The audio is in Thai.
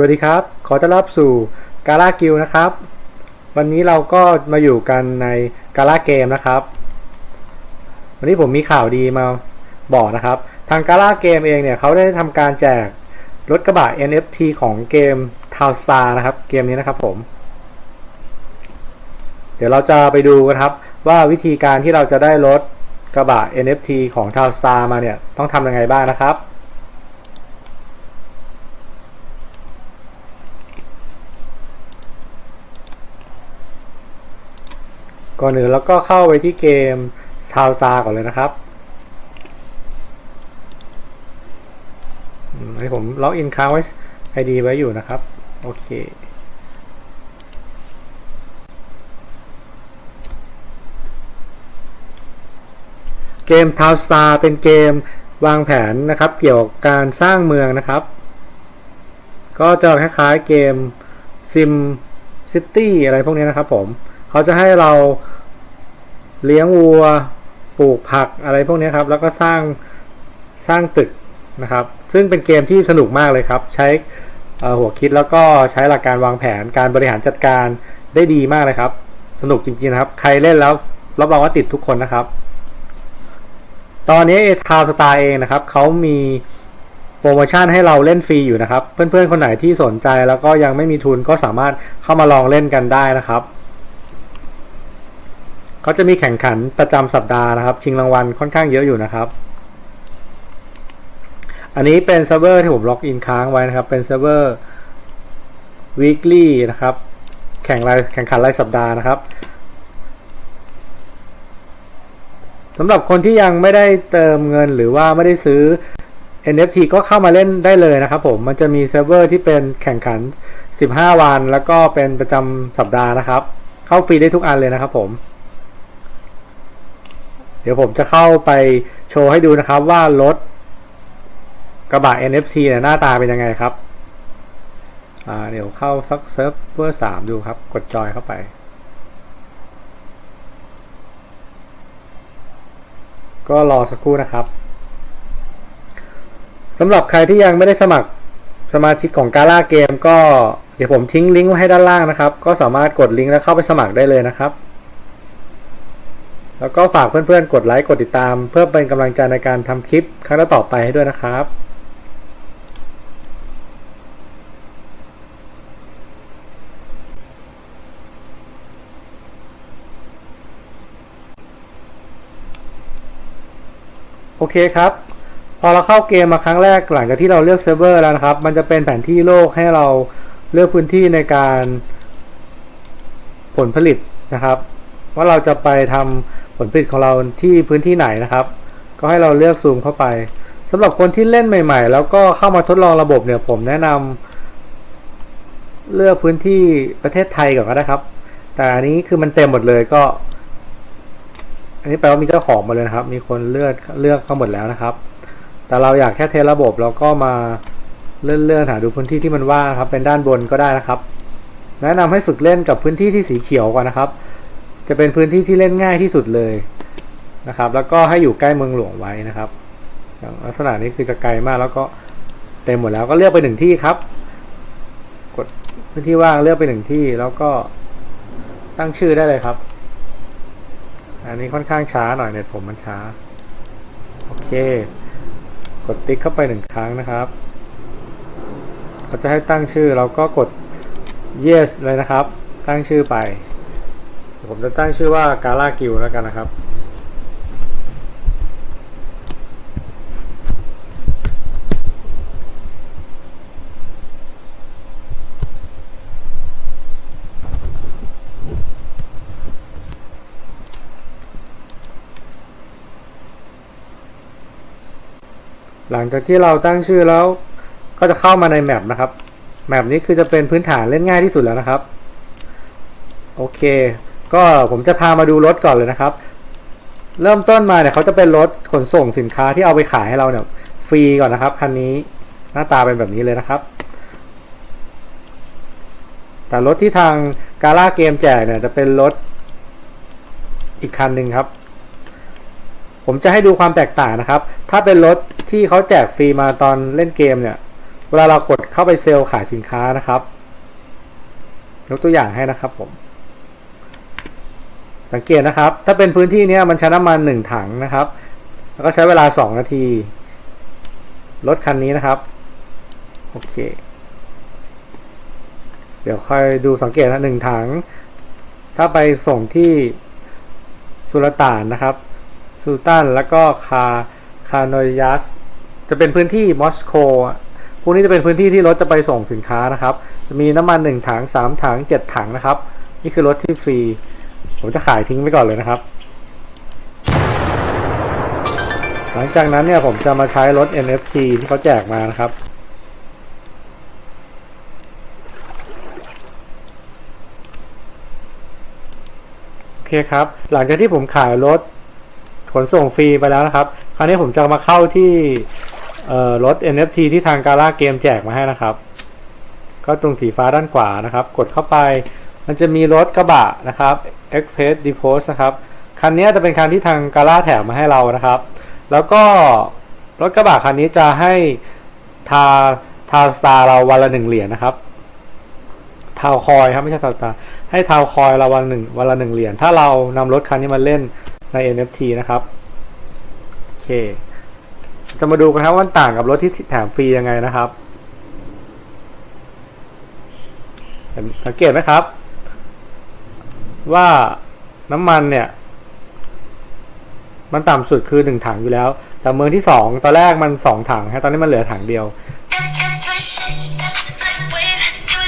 วัสดีครับ ขอต้อนรับสู่กาล่ากิลนะครับ วันนี้เราก็มาอยู่กันในกาล่าเกมนะครับ วันนี้ผมมีข่าวดีมาบอกนะครับ ทางกาล่าเกมเองเนี่ยเขาได้ทำการแจกรถกระบะ NFT ของเกม t o w s t a r นะครับ เกมนี้นะครับผม เดี๋ยวเราจะไปดูกันครับว่าวิธีการที่เราจะได้รถกระบะ NFT ของ t o w s t a r มาเนี่ยต้องทำยังไงบ้างนะครับ ก่อนอื่นเราก็เข้าไปที่เกม s o u s t a r ก่อนเลยนะครับอให้ผมล็อกอินค้างไว้ ID ไว้อยู่นะครับ โอเค เกม t o w n Star เป็นเกมวางแผนนะครับ เกี่ยวกับการสร้างเมืองนะครับ ก็จะคล้ายๆเกม Sim City อะไรพวกนี้นะครับผม เขาจะให้เราเลี้ยงวัวปลูกผักอะไรพวกนี้ครับ แล้วก็สร้างสร้างตึกนะครับ ซึ่งเป็นเกมที่สนุกมากเลยครับ ใช้หัวคิดแล้วก็ใช้หลักการวางแผนการบริหารจัดการได้ดีมากเลยครับ สนุกจริงๆนะครับ ใครเล่นแล้วรับรองว่าติดทุกคนนะครับ ตอนนี้ทาวสตาร์เองนะครับเขามีโปรโมชั่นให้เราเล่นฟรีอยู่นะครับ เพื่อนๆคนไหนที่สนใจแล้วก็ยังไม่มีทุนก็สามารถเข้ามาลองเล่นกันได้นะครับ เขาจะมีแข่งขันประจำสัปดาห์นะครับ ชิงรางวัลค่อนข้างเยอะอยู่นะครับ อันนี้เป็นเซิร์ฟเวอร์ที่ผมล็อกอินค้างไว้นะครับ เป็นเซิร์ฟเวอร์ weekly นะครับ แข่งรายแข่งขันรายสัปดาห์นะครับสำหรับคนที่ยังไม่ได้เติมเงินหรือว่าไม่ได้ซื้อ NFT ก็เข้ามาเล่นได้เลยนะครับผม มันจะมีเซิร์ฟเวอร์ที่เป็นแข่งขัน 15 วัน แล้วก็เป็นประจำสัปดาห์นะครับ เข้าฟรีได้ทุกอันเลยนะครับผม ดี๋ยวผมจะเข้าไปโชว์ให้ดูนะครับว่ารถกระบะ NFT เนี่ยหน้าตาเป็นยังไงครับอ่าเดี๋ยวเข้าสักเซิร์ฟเวอร์3ดูครับ กดจอยเข้าไป ก็รอสักครู่นะครับสำหรับใครที่ยังไม่ได้สมัครสมาชิกของกาล่าเกมก็เดี๋ยวผมทิ้งลิงก์ไว้ให้ด้านล่างนะครับ ก็สามารถกดลิงก์แล้วเข้าไปสมัครได้เลยนะครับ แล้วก็ฝากเพื่อนๆ กดไลค์กดติดตาม เพื่อเป็นกำลังใจในการทำคลิปครั้งต่อไปให้ด้วยนะครับโอเคครับ พอเราเข้าเกมมาครั้งแรกหลังจากที่เราเลือกเซิร์ฟเวอร์แล้วนะครับ มันจะเป็นแผนที่โลกให้เราเลือกพื้นที่ในการผลผลิตนะครับ ว่าเราจะไปทำ ผลผลิตของเราที่พื้นที่ไหนนะครับ ก็ให้เราเลือกซูมเข้าไปสำหรับคนที่เล่นใหม่ ๆ แล้วก็เข้ามาทดลองระบบเนี่ยผมแนะนำเลือกพื้นที่ประเทศไทยก่อนก็ได้ครับ แต่อันนี้คือมันเต็มหมดเลยก็ อันนี้แปลว่ามีเจ้าของมาเลยนะครับ มีคนเลือกเลือกเข้าหมดแล้วนะครับ แต่เราอยากแค่เทสระบบเราก็มาเลื่อนเลื่อนหาดูพื้นที่ที่มันว่างครับ เป็นด้านบนก็ได้นะครับ แนะนำให้ฝึกเล่นกับพื้นที่ที่สีเขียวก่อนนะครับ จะเป็นพื้นที่ที่เล่นง่ายที่สุดเลยนะครับ แล้วก็ให้อยู่ใกล้เมืองหลวงไว้นะครับ อย่างลักษณะนี้คือจะไกลมากแล้วก็เต็มหมดแล้วก็เลือกไปหนึ่งที่ครับ กดพื้นที่ว่างเลือกไปหนึ่งที่แล้วก็ตั้งชื่อได้เลยครับ อันนี้ค่อนข้างช้าหน่อยเน็ตผมมันช้า โอเค กดติ๊กเข้าไปหนึ่งครั้งนะครับเขาจะให้ตั้งชื่อเราก็กด yes เลยนะครับ ตั้งชื่อไป ผมจะตั้งชื่อว่ากาล่ากิลแล้วกันนะครับ หลังจากที่เราตั้งชื่อแล้วก็จะเข้ามาในแมปนะครับ แมปนี้คือจะเป็นพื้นฐานเล่นง่ายที่สุดแล้วนะครับ โอเค ก็ผมจะพามาดูรถก่อนเลยนะครับ เริ่มต้นมาเนี่ยเขาจะเป็นรถขนส่งสินค้าที่เอาไปขายให้เราเนี่ยฟรีก่อนนะครับคันนี้หน้าตาเป็นแบบนี้เลยนะครับ แต่รถที่ทางกาล่าเกมแจกเนี่ยจะเป็นรถอีกคันหนึ่งครับ ผมจะให้ดูความแตกต่างนะครับ ถ้าเป็นรถที่เขาแจกฟรีมาตอนเล่นเกมเนี่ย เวลาเรากดเข้าไปเซลล์ขายสินค้านะครับยกตัวอย่างให้นะครับผม สังเกตนะครับ ถ้าเป็นพื้นที่นี้มันใช้น้ำมันหนึ่งถังนะครับ แล้วก็ใช้เวลาสองนาที รถคันนี้นะครับ โอเค เดี๋ยวค่อยดูสังเกตนะหนึ่งถัง ถ้าไปส่งที่สุลต่านนะครับซูตันแล้วก็คาคาโนยัสจะเป็นพื้นที่มอสโกพวกนี้จะเป็นพื้นที่ที่รถจะไปส่งสินค้านะครับ จะมีน้ำมันหนึ่งถังสามถังเจ็ดถังนะครับ นี่คือรถที่ฟรี ผมจะขายทิ้งไปก่อนเลยนะครับ หลังจากนั้นเนี่ยผมจะมาใช้รถ NFT ที่เขาแจกมานะครับ โอเคครับ หลังจากที่ผมขายรถขนส่งฟรีไปแล้วนะครับ คราวนี้ผมจะมาเข้าที่รถ NFT ที่ทางกาล่าเกมแจกมาให้นะครับ ก็ตรงสีฟ้าด้านขวานะครับ กดเข้าไป มันจะมีรถกระบะนะครับ Express Depot นะครับ คันนี้จะเป็นคันที่ทางกาล่าแถมมาให้เรานะครับ แล้วก็รถกระบะคันนี้จะให้ทาทาสตาเราวันละหนึ่งเหรียญนะครับทาวคอยครับไม่ใช่ทาวตาให้ทาวคอยเราวันหนึ่งวันละหนึ่งเหรียญถ้าเรานำรถคันนี้มาเล่นใน NFT นะครับโอเค จะมาดูกันครับว่าต่างกับรถที่แถมฟรียังไงนะครับสังเกตไหมครับ ว่าน้ำมันเนี่ย มันต่ำสุดคือหนึ่งถังอยู่แล้ว แต่เมืองที่สองตอนแรกมันสองถังฮะตอนนี้มันเหลือถังเดียว